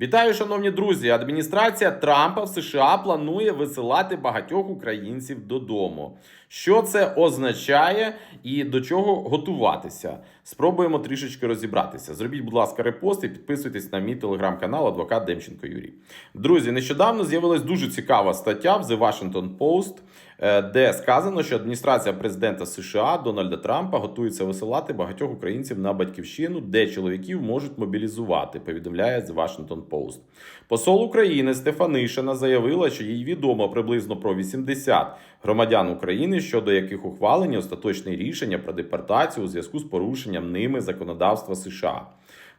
Вітаю, шановні друзі! Адміністрація Трампа в США планує висилати багатьох українців додому. Що це означає і до чого готуватися? Спробуємо трішечки розібратися. Зробіть, будь ласка, репост і підписуйтесь на мій телеграм-канал Адвокат Демченко Юрій. Друзі, нещодавно з'явилась дуже цікава стаття в The Washington Post, де сказано, що адміністрація президента США Дональда Трампа готується висилати багатьох українців на батьківщину, де чоловіків можуть мобілізувати. Повідомляє The Washington Post. Посол України Стефанишина заявила, що їй відомо приблизно про 80 громадян України, щодо яких ухвалені остаточне рішення про депортацію у зв'язку з порушенням ними законодавства США.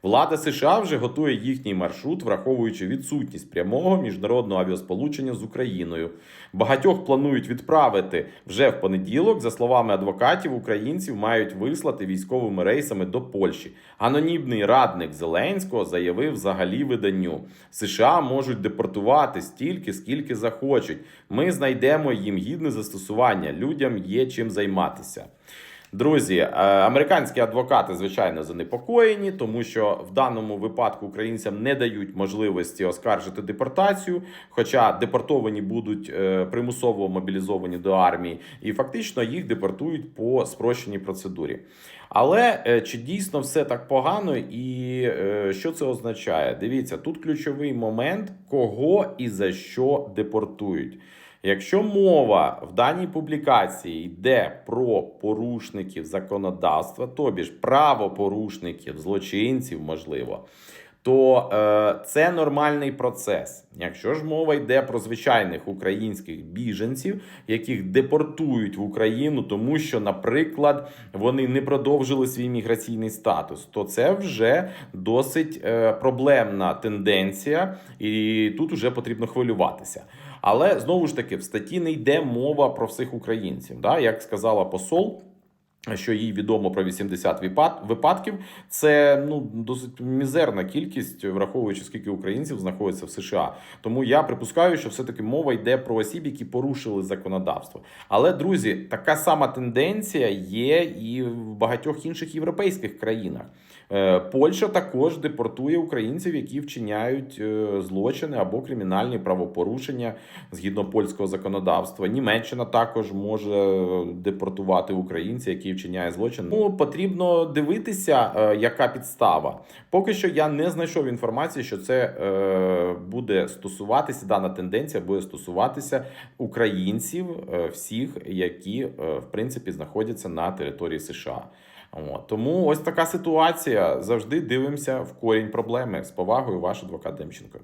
Влада США вже готує їхній маршрут, враховуючи відсутність прямого міжнародного авіасполучення з Україною. Багатьох планують відправити вже в понеділок. За словами адвокатів, українців мають вислати військовими рейсами до Польщі. Анонімний радник Зеленського заявив взагалі виданню: США можуть депортувати стільки, скільки захочуть. Ми знайдемо їм гідне застосування. Людям є чим займатися. Друзі, е, американські адвокати звичайно занепокоєні, тому що в даному випадку українцям не дають можливості оскаржити депортацію, хоча депортовані будуть е, примусово мобілізовані до армії, і фактично їх депортують по спрощеній процедурі. Але е, чи дійсно все так погано, і що це означає? Дивіться, тут ключовий момент, кого і за що депортують. Якщо мова в даній публікації йде про порушників законодавства, тобі ж правопорушників, злочинців, можливо, то е, це нормальний процес. Якщо ж мова йде про звичайних українських біженців, яких депортують в Україну, тому що, наприклад, вони не продовжили свій міграційний статус, то це вже досить е, проблемна тенденція, і тут вже потрібно хвилюватися. Але знову ж таки в статті не йде мова про всіх українців. Да? Як сказала посол. Що їй відомо про 80 випадків, це ну досить мізерна кількість, враховуючи скільки українців знаходиться в США. Тому я припускаю, що все-таки мова йде про осіб, які порушили законодавство. Але друзі, така сама тенденція є і в багатьох інших європейських країнах. Е, Польща також депортує українців, які вчиняють е, злочини або кримінальні правопорушення згідно польського законодавства. Німеччина також може депортувати українців, які вчиняють злочин. Ну потрібно дивитися, е, яка підстава. Поки що я не знайшов інформації, що це е, буде стосуватися. Дана тенденція буде стосуватися українців, е, всіх, які в принципі знаходяться на території США. От. Тому ось така ситуація. Завжди дивимося в корінь проблеми. З повагою, ваш адвокат Демченко.